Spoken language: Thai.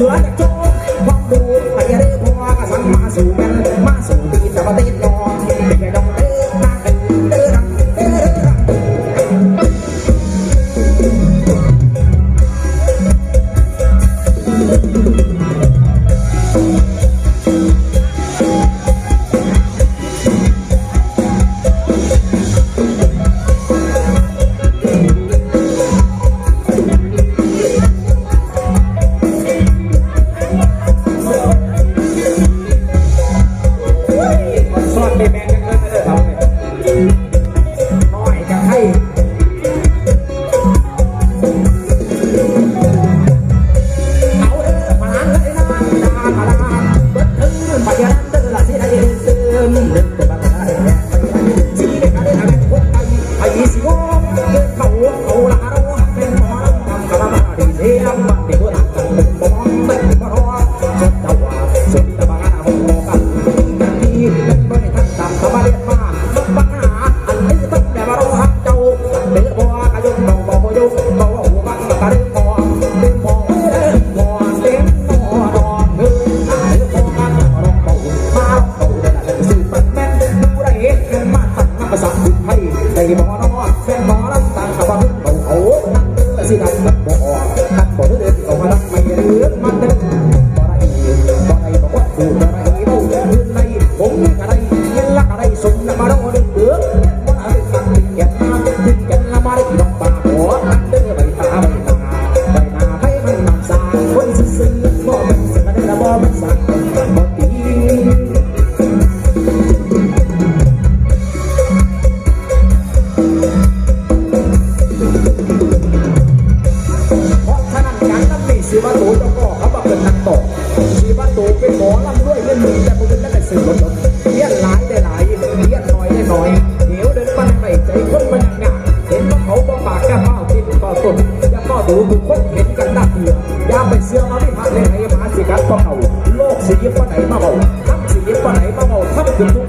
สือจากโจ๊กวังดูไปเรื่อยพอก็สันมาสู่กันมาสู่ตีแต่ว่าตีดนอน นั่นเด้มันบ่บ่กันบ่เดือเอามารักไม่เลือมันเด้อบ่ได้บ่ได้บ่ว่าดูบ่ได้บ่เดือในผมก็ได้เงินละก็ไรสมละมาโดน สิว่าโตจ้าก็เขาบอกเป็นนักต่อสิว่าโตเป็นหมอลำด้วยเงินหมื่นแต่บุญนั่นแหละสื่อลดลดเลี้ยนหลายได้หลายเลี้ยนน้อยได้น้อยเหนียวเดินปันไปใจคนมันยังหนักเห็นว่าเขาบ่ปากแก้เมากินต่อต้นอย่าก็ดูทุกคนเห็นกันดักเดียวอย่าไปเสื้อมาไม่พักเลยไหนมาสิกันก็เขาโลกสิยิบปะไหนมาเบาทับสิยิบปะไหนมาเบาทับขึ้นทุ